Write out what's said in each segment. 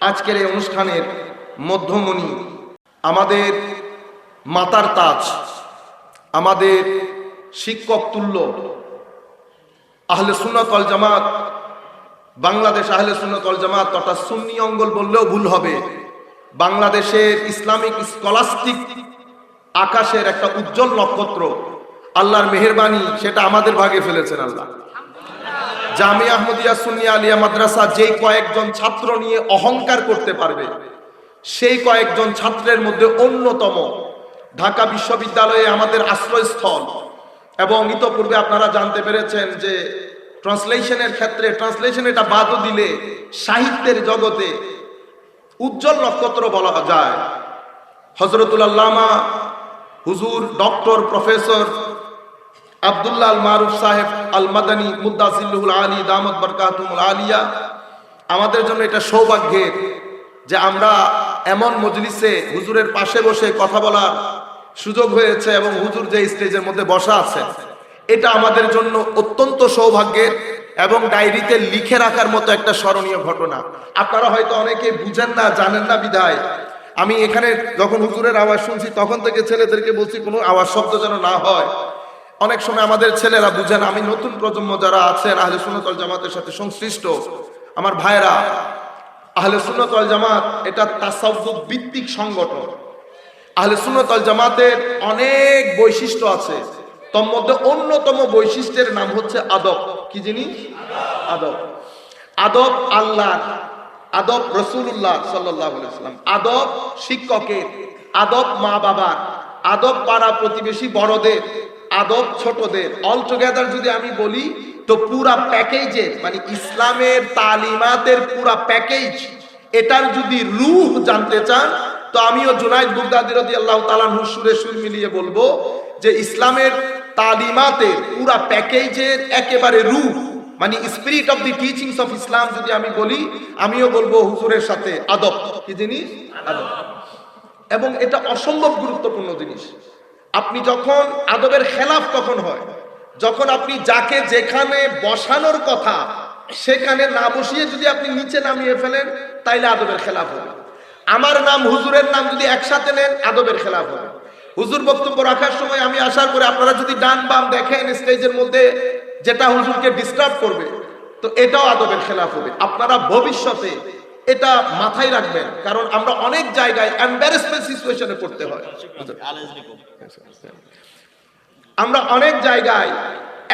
আজকের এই অনুষ্ঠানের মধ্যমণি আমাদের মাতার তাজ, আমাদের শিক্ষক তুল্য, আহলে সুন্নত অল জামাত, বাংলাদেশ আহলে সুন্নত অল জামাত তথা সুন্নি অঙ্গল বললেও ভুল হবে। বাংলাদেশের ইসলামিক স্কলাস্টিক আকাশের একটা উজ্জ্বল নক্ষত্র, আল্লাহর মেহেরবানি, সেটা আমাদের ভাগে ফেলেছেন আল্লাহ। জামিয়া আহমদিয়া সুন্নি আলিয়া মাদ্রাসা যেই কয়েকজন ছাত্র নিয়ে অহংকার করতে পারবে, সেই কয়েকজন ছাত্রের মধ্যে অন্যতম ঢাকা বিশ্ববিদ্যালয়ে আমাদের আশ্রয়স্থল। এবং ইতপূর্বে আপনারা জানতে পেরেছেন যে ট্রান্সলেশনের ক্ষেত্রে, ট্রান্সলেশন এটা বাদও দিলে সাহিত্যের জগতে উজ্জ্বল নক্ষত্র বলা যায়। হজরতুল হুজুর, ডক্টর, প্রফেসর আবদুল্লাহ আল মারুফ সাহেব আল মাদানী মুদাসিল্লুল আলী দামদ বরকাতুল আলিয়া, আমাদের জন্য এটা সৌভাগ্যের যে আমরা এমন মজলিসে হুজুরের পাশে বসে কথা বলার সুযোগ হয়েছে এবং হুজুর যে স্টেজের মধ্যে বসা আছে, এটা আমাদের জন্য অত্যন্ত সৌভাগ্যের এবং ডায়েরিতে লিখে রাখার মতো একটা স্মরণীয় ঘটনা। আপনারা হয়তো অনেকে বুঝেন না, জানেন না বিদায়। আমি এখানে যখন হুজুরের আওয়াজ শুনছি, তখন থেকে ছেলেদেরকে বলছি, কোনো আওয়াজ শব্দ যেন না হয়। অনেক সময় আমাদের ছেলেরা বুঝেন আমি নতুন প্রজন্ম যারা আছেন, আহলে সুন্নতল জামাতের সাথে সংশ্লিষ্ট, আমার ভাইরা আহলে সুন্নতল জামাত এটা তাসাউফ ভিত্তিক সংগঠন। আহলে সুন্নতল জামাতের অনেক বৈশিষ্ট্য আছে, তোর মধ্যে অন্যতম বৈশিষ্ট্যের নাম হচ্ছে আদব। কি জিনিস? আদব। আদব আল্লাহ, আদব রসুল্লাহ সাল্লাম আদব শিক্ষকের, আদব মা বাবার আদব পাড়া প্রতিবেশী বড়দের আদব ছোটদের। অল টুগেদার যদি আমি বলি, তো পুরা প্যাকেজের মানে ইসলামের তালিমাতের পুরা প্যাকেজ, এটার যদি রূহ জানতে চান, তো আমিও জুনাইদ বুগদাদি আল্লাহ তালানহু সুরে সুর মিলিয়ে বলব যে ইসলামের তালিমাতের পুরা প্যাকেজের একেবারে রূহ মানে spirit of the teachings of Islam যদি আমি বলি, আমিও বলব হুজুরের সাথে আদব। কি জিনিস? আদব। এবং এটা অসম্ভব গুরুত্বপূর্ণ জিনিস। আপনি যখন আদবের খেলাফ কখন হয়, যখন আপনি যাকে যেখানে বসানোর কথা সেখানে না বসিয়ে যদি আপনি নিচে নামিয়ে ফেলেন, তাইলে আদবের খেলাফ হবে। আমার নাম, হুজুরের নাম যদি একসাথে নেন, আদবের খেলাফ হবে। হুজুর বক্তব্য রাখার সময় আমি আসার পরে আপনারা যদি ডান বাম দেখেন স্টেজের মধ্যে যেটা হুজুরকে ডিস্টার্ব করবে, তো এটাও আদবের খেলাফ হবে। আপনারা ভবিষ্যতে এটা মাথায় রাখবেন, কারণ আমরা অনেক জায়গায় এম্বারেসমেন্ট সিচুয়েশনে পড়তে হয়। আমরা অনেক জায়গায়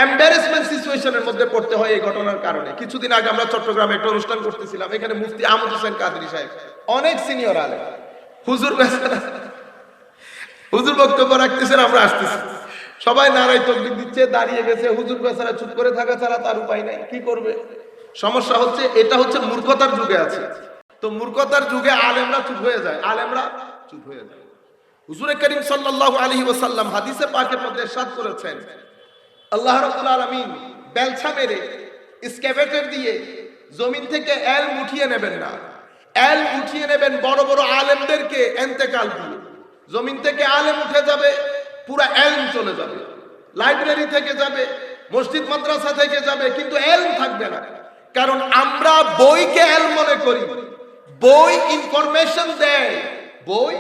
এম্বারেসমেন্ট সিচুয়েশনের মধ্যে পড়তে হয় এই ঘটনার কারণে। কিছুদিন আগে আমরা চট্টগ্রামে একটা অনুষ্ঠান করতেছিলাম, এখানে মুফতি আহমদ হোসেন কাদরি সাহেব, অনেক সিনিয়র আলে হুজুর হুজুর বক্তব্য রাখতেছেন, আমরা আসতেছি। সবাই নারায় তকবির দিচ্ছে, দাঁড়িয়ে গেছে, হুজুর বেচারা চুপ করে থাকা ছাড়া তার উপায় নাই, কি করবে? সমস্যা হচ্ছে, এটা হচ্ছে মূর্খতার যুগে আছে। তো মূর্খতার যুগে আলেমরা চুপ হয়ে যায়। আলেমরা চুপ হয়ে যায়। হুজুরে করিম সাল্লাল্লাহু আলাইহি ওয়াসাল্লাম হাদিসে পাকের মধ্যে ইরশাদ করেছেন, আল্লাহ রাব্বুল আলামিন বেলছা মেরে, স্ক্যাভেটর দিয়ে জমিন থেকে এল উঠিয়ে নেবেন না। এল উঠিয়ে নেবেন বড় বড় আলেমদেরকে এন্তেকাল দিয়ে। জমিন থেকে আলেম উঠে যাবে, পুরা এলম চলে যাবে। লাইব্রেরি থেকে যাবে, মসজিদ মাদ্রাসা থেকে যাবে, কিন্তু এলম থাকবে না। কারণ আমরা বইকে এল মনে করি। বই ইনফরমেশন দেয়। বই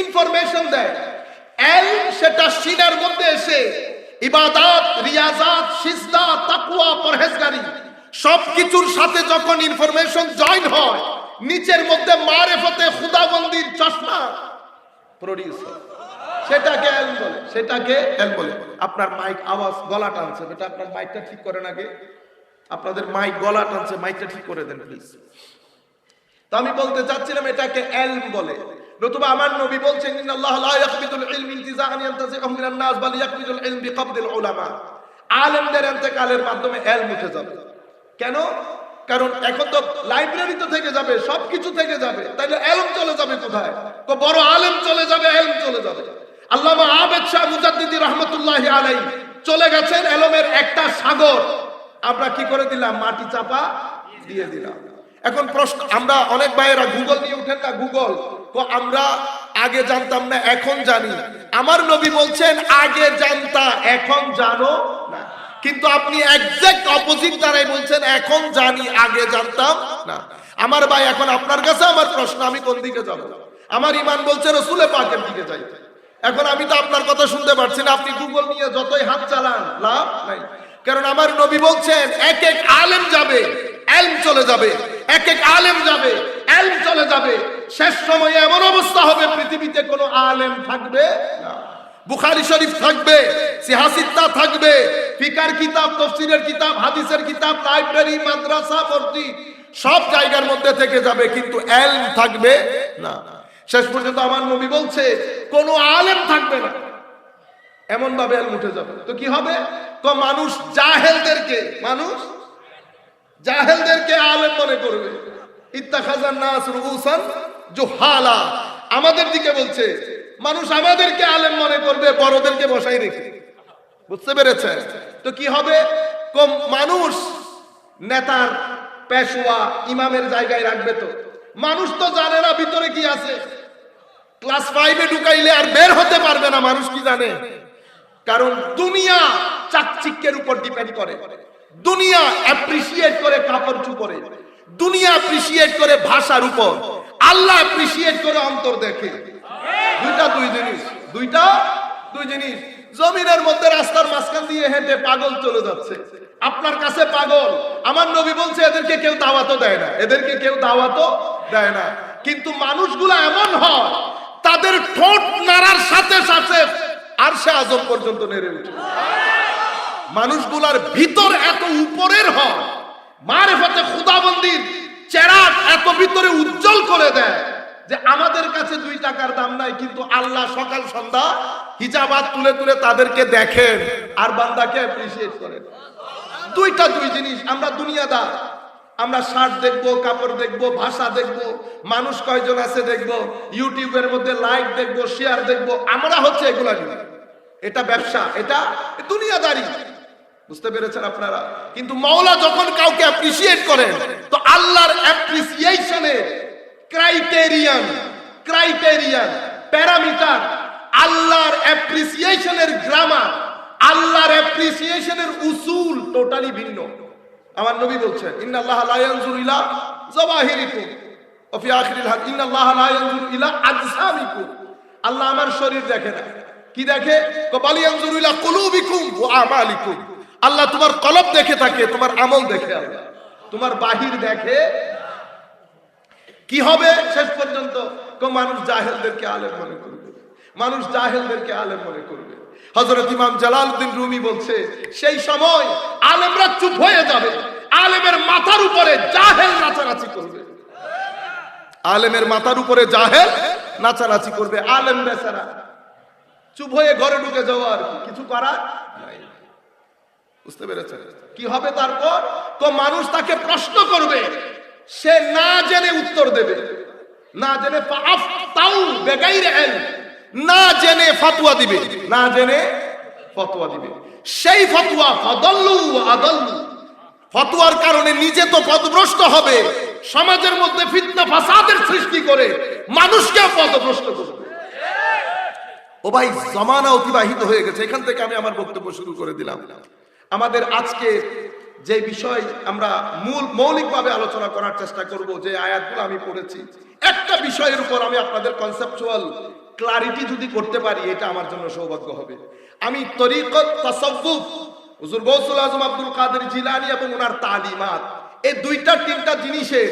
ইনফরমেশন দেয়। এল সেটা সিনার মধ্যে এসে ইবাদাত, রিয়াজাত, সিজদা, তাকওয়া, পরহেজগারি সবকিছুর সাথে যখন ইনফরমেশন জয়েন হয়, নিচের মধ্যে মারেফতে খুদাবন্দির চশমা প্রডিউস সেটাকে এল বলে, সেটাকে এল বলে। আপনার মাইক আওয়াজ গলা টানছে, বেটা আপনার মাইকটা ঠিক করেন আগে। আপনাদের মাইক গলা টানছে, মাইকটা ঠিক করে দেন প্লিজ তো আমি বলতে চাচ্ছিলাম এটাকে এলম বলে। নতুবা আমার নবী বলছেন, ইন্নাল্লাহ লা ইয়াকবিদুল ইলম ইনতিজাআন ইয়ানতাজিহু মিনান নাস বাল ইয়াকবিদুল ইলম বিকবদিল উলামা। আলেমদের ইন্তেকালের মাধ্যমে এলম উঠে যাবে। কেন? কারণ এখন তো লাইব্রেরি তো থেকে যাবে, সবকিছু থেকে যাবে। তাইলে এলম চলে যাবে কোথায়? তো বড় আলেম চলে যাবে, এলম চলে যাবে। আল্লামা আবেদ শাহ মুজাদ্দিদি রহমতুল্লাহি আলাই চলে গেছেন এলমের একটা সাগর। আমরা কি করে দিলাম? মাটি চাপা দিয়ে দিলাম। এখন প্রশ্ন, আমরা অনেক ভাইয়েরা গুগল নিয়ে উঠেন না? গুগল তো আমরা আগে জানতাম না, এখন জানি। আমার নবী বলছেন, আগে জানতা, এখন জানো না। কিন্তু আপনি একজ্যাক্ট অপোজিট দ্বারাই বলছেন, এখন জানি, আগে জানতাম না। আমার ভাই, এখন আপনার কাছে আমার প্রশ্ন, আমি কোন দিকে যাব? আমার ইমান বলছে রসুলে পাকের দিকে যাই। এখন আমি তো আপনার কথা শুনতে পারছি না, আপনি গুগল নিয়ে যতই হাত চালান, লাভ নাই। কারণ আমার নবী বলছেন, এক এক আলেম যাবে, এলম চলে যাবে, এক এক আলেম যাবে, এলম চলে যাবে। শেষ সময়ে এমন অবস্থা হবে, পৃথিবীতে কোনো আলেম থাকবে না। বুখারি শরীফ থাকবে, সিহাসিত্তা থাকবে, ফিকার কিতাব, তফসিরের কিতাব, হাদিসের কিতাব, লাইব্রেরি, মাদ্রাসা, মসজিদ, সব জায়গার মধ্যে থেকে যাবে, কিন্তু এলম থাকবে না। শেষ পর্যন্ত আমার নবী বলছে, কোনো আলেম থাকবে না। এমন ভাবে এলম উঠে যাবে। তো কি হবে? তো মানুষ জাহেলদেরকে মানুষ জাহেলদেরকে আলেম মনে করবে। ইত্তাখাজান নাস রুউসান জুহালা। আমাদের দিকে বলছে, মানুষ আমাদেরকে আলেম মনে করবে, বড়দেরকে বসাই রেখে। বুঝতে পেরেছে তো কি হবে? কম মানুষ নেতার পেশোয়া ইমামের জায়গায় রাখবে তো। মানুষ তো জানে না ভিতরে কি আছে। ক্লাস ফাইভে ঢুকাইলে আর বের হতে পারবে না, মানুষ কি জানে? কারণ দুনিয়া চাকচিক্যের উপর ডিপেন্ড করে। দুনিয়া অ্যাপ্রিসিয়েট করে কাপড় চুপড়ে। দুনিয়া অ্যাপ্রিসিয়েট করে ভাষার উপর। আল্লাহ অ্যাপ্রিসিয়েট করে অন্তর দেখে। দুইটা দুই জিনিস। দুইটা দুই জিনিস। জমিনের মধ্যে রাস্তার মাঝখান দিয়ে হেঁটে পাগল চলে যাচ্ছে। আপনার কাছে পাগল। আমার নবী বলছে, এদেরকে কেউ দাওয়াতও দেয় না। এদেরকে কেউ দাওয়াতও দেয় না। কিন্তু মানুষগুলো এমন হয়, তাদের ঠোঁট নাড়ার সাথে সাথে আর সে আজম পর্যন্ত নেড়ে উঠে। মানুষগুলার ভিতর এত উপরের হয়, মারেফতে খুদাবন্দির চেরাগ এত ভিতরে উজ্জ্বল করে দেয় যে আমাদের কাছে দুই টাকার দাম নাই, কিন্তু আল্লাহ সকাল সন্ধ্যা হিজাবাত তুলে তুলে তাদেরকে দেখেন, আর বান্দাকে অ্যাপ্রিসিয়েট করেন। দুইটা দুই জিনিস, আমরা দুনিয়াদার। আমরা শার্ট দেখব, কাপড় দেখব, ভাষা দেখব, মানুষ কয়জন আছে দেখব, ইউটিউবের মধ্যে লাইক দেখব, শেয়ার দেখব, আমরা হচ্ছে এগুলা এটা ব্যবসা, এটা দুনিয়াদারি। বুঝতে পেরেছেন আপনারা? কিন্তু মাওলা যখন কাউকে অ্যাপ্রিসিয়েট করেন, তো আল্লাহর অ্যাপ্রিসিয়েশনে ক্রাইটেরিয়ান ক্রাইটেরিয়ান প্যারামিটার আল্লাহর অ্যাপ্রিসিয়েশনের গ্রামার আল্লাহর অ্যাপ্রিসিয়েশনের উসুল টোটালি ভিন্ন। আমার নবী বলছেন, ইন্নাল্লাহ লা ইয়ানজুরু ইলা জাওয়াহিরিকুম ওয়া ফি আখিরিল হাদিস। ইন্নাল্লাহ লা ইয়ানজুরু ইলা আজসামিকুম আল্লাহ আমার শরীর দেখে না। কি দেখে? কবাল ইয়ানজুরু ইলা কুলুবিকুম ওয়া আমালিকুম। আল্লাহ তোমার কলব দেখে থাকে, তোমার আমল দেখে আল্লাহ। তোমার বাহির দেখে কি হবে শেষ পর্যন্ত? মানুষ জাহেলদেরকে আলেম মনে করবে। মানুষ জাহেলদেরকে আলেম মনে করবে। হজরত ইমাম জালালউদ্দিন রুমি বলছে, সেই সময় আলেমরা চুপ হয়ে যাবে। আলেমের মাথার উপরে জাহেল নাচানাচি করবে। আলেমের মাথার উপরে জাহেল নাচানাচি করবে। আলেম বেচারা। চুপ হয়ে ঘরে ঢুকে যাওয়া আর কিছু করার বুঝতে পেরেছেন? কি হবে তারপর? তো মানুষ তাকে প্রশ্ন করবে, সে না জেনে উত্তর দেবে। না জেনে তাও বেগাইরে এল না জেনে ফাতুয়া দিবে। না জেনে ফতোয়া দিবে। সেই ফতোয়া ফদল্লু আদল্লু। ফতোয়ার কারণে নিজে তো পদভ্রষ্ট হবে। সমাজের মধ্যে ফিতনা, ফাসাদের সৃষ্টি করে মানুষকে পদভ্রষ্ট করবে। ও ভাই, জমানা অতিবাহিত হয়ে গেছে। এখান থেকে আমি আমার বক্তব্য শুরু করে দিলাম। আমাদের আজকে যে বিষয় আমরা মূল, মৌলিকভাবে আলোচনা করার চেষ্টা করব, যে আয়াতগুলো আমি পড়েছি, একটা বিষয়ের উপর আমি আপনাদের কনসেপচুয়াল ক্লারিটি যদি করতে পারি, এটা আমার জন্য সৌভাগ্য হবে। আমি তরিকত তাসাব্বুফ হুজুর গৌসুল আজম আব্দুল কাদের জিলানি এবং ওনার তালিমাত এই দুইটা তিনটা জিনিসের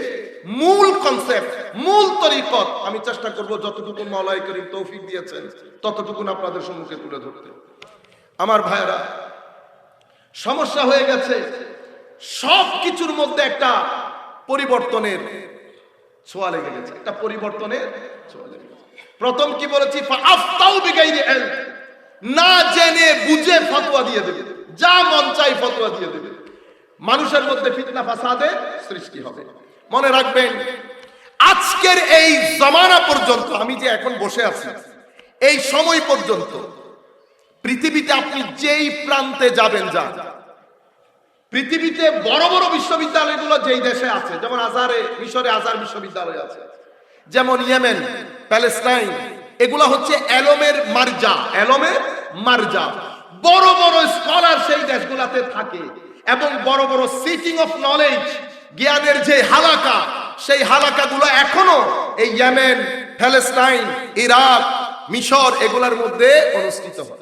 মূল কনসেপ্ট মূল তরিকত আমি চেষ্টা করব যতটুকু মৌলাই করিম তৌফিক দিয়েছেন ততটুকু আপনাদের সম্মুখে তুলে ধরতে। আমার ভাইরা সমস্যা হয়ে গেছে সব কিছুর মধ্যে একটা পরিবর্তনের ছোঁয়া লেগে গেছে। একটা পরিবর্তনের ছোঁয়া লেগে গেছে। প্রথম কি বলেছি? না জেনে, বুঝে ফতোয়া দিয়ে দেবে। যা মন চাই ফতোয়া দিয়ে দেবে। মানুষের মধ্যে ফিতনা ফাসাদের সৃষ্টি হবে। মনে রাখবেন, আজকের এই জমানা পর্যন্ত আমি যে এখন বসে আছি, এই সময় পর্যন্ত পৃথিবীতে আপনি যেই প্রান্তে যাবেন, যান। পৃথিবীতে বড় বড় বিশ্ববিদ্যালয়গুলো যেই দেশে আছে, যেমন আজারে মিশরে আজার বিশ্ববিদ্যালয় আছে, যেমন ইয়েমেন প্যালেস্টাইন, এগুলা হচ্ছে অ্যালমের মার্জা অ্যালমের মার্জা। বড় বড় স্কলার সেই দেশগুলাতে থাকে এবং বড় বড় সিটিং অফ নলেজ, জ্ঞানের যে হালাকা, সেই হালাকাগুলো এখনও এই ইয়েমেন প্যালেস্টাইন ইরাক, মিশর এগুলার মধ্যে অনুষ্ঠিত হয়।